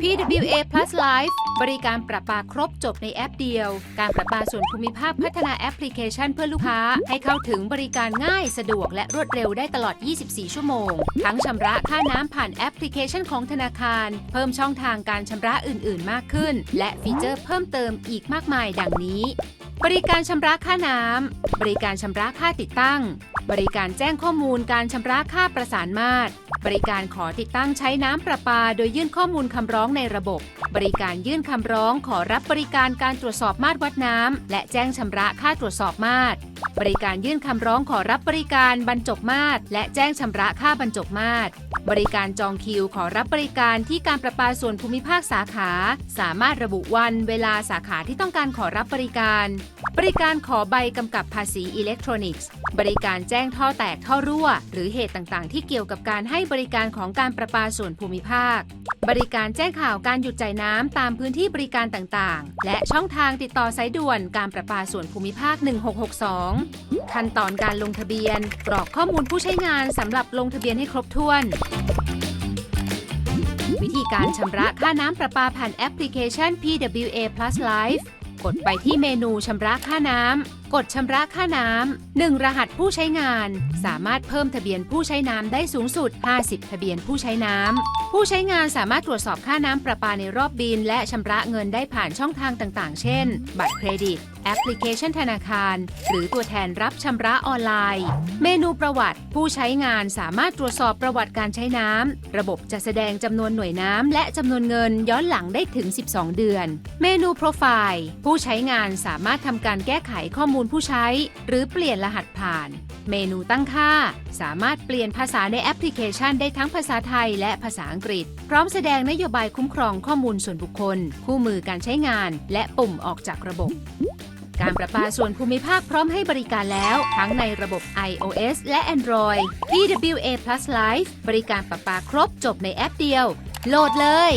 PWA Plus Life บริการประปาครบจบในแอปเดียว การประปาส่วนภูมิภาคพัฒนาแอปพลิเคชันเพื่อลูกค้า ให้เข้าถึงบริการง่ายสะดวกและรวดเร็วได้ตลอด 24 ชั่วโมง ทั้งชำระค่าน้ำผ่านแอปพลิเคชันของธนาคาร เพิ่มช่องทางการชำระอื่น ๆ มากขึ้น และฟีเจอร์เพิ่มเติมอีกมากมายดังนี้ บริการชำระค่าน้ำ บริการชำระค่าติดตั้ง บริการแจ้งข้อมูลการชำระค่าประสานมาตร บริการขอติดตั้งใช้น้ำประปา โดยยื่นข้อมูลคำร้องในระบบ บริการยื่นคำร้องขอรับบริการการตรวจสอบมาตรวัดน้ำ และแจ้งชำระค่าตรวจสอบมาตร บริการยื่นคำร้องขอรับบริการบรรจบมาตร และแจ้งชำระค่าบรรจบมาตร บริการจองคิวขอรับบริการที่การประปาส่วนภูมิภาคสาขา สามารถระบุวันเวลาสาขาที่ต้องการขอรับบริการบริการขอใบกำกับภาษีอิเล็กทรอนิกส์ บริการแจ้งท่อแตกท่อรั่ว หรือเหตุต่างๆ ที่เกี่ยวกับการให้บริการของการประปาส่วนภูมิภาค บริการแจ้งข่าวการหยุดจ่ายน้ำตามพื้นที่บริการต่างๆ และช่องทางติดต่อสายด่วนการประปาส่วนภูมิภาค 1662 ขั้นตอนการลงทะเบียน กรอกข้อมูลผู้ใช้งานสำหรับลงทะเบียนให้ครบถ้วนวิธีการชำระค่าน้ำประปาผ่านแอปพลิเคชัน PWA Plus Life กดไปที่เมนูชำระค่าน้ำ กดชำระค่าน้ำหนึ่งรหัสผู้ใช้งาน สามารถเพิ่มทะเบียนผู้ใช้น้ำได้สูงสุด 50 ทะเบียนผู้ใช้น้ำ ผู้ใช้งานสามารถตรวจสอบค่าน้ำประปาในรอบบิน และชำระเงินได้ผ่านช่องทางต่างๆ เช่น บัตรเครดิต แอปพลิเคชันธนาคาร หรือตัวแทนรับชำระออนไลน์ เมนูประวัติ ผู้ใช้งานสามารถตรวจสอบประวัติการใช้น้ำ ระบบจะแสดงจำนวนหน่วยน้ำและจำนวนเงินย้อนหลังได้ถึง 12 เดือน เมนูโปรไฟล์ ผู้ใช้งานสามารถทำการแก้ไขข้อมูลลผู้ใช้ หรือเปลี่ยนรหัสผ่าน เมนูตั้งค่า สามารถเปลี่ยนภาษาในแอปพลิเคชันได้ทั้งภาษาไทยและภาษาอังกฤษ พร้อมแสดงนโยบายคุ้มครองข้อมูลส่วนบุคคล คู่มือการใช้งาน และปุ่มออกจากระบบ การประปาส่วนภูมิภาคพร้อมให้บริการแล้ว ทั้งในระบบ iOS และ Android PWA Plus Life บริการประปาครบจบในแอปเดียว โหลดเลย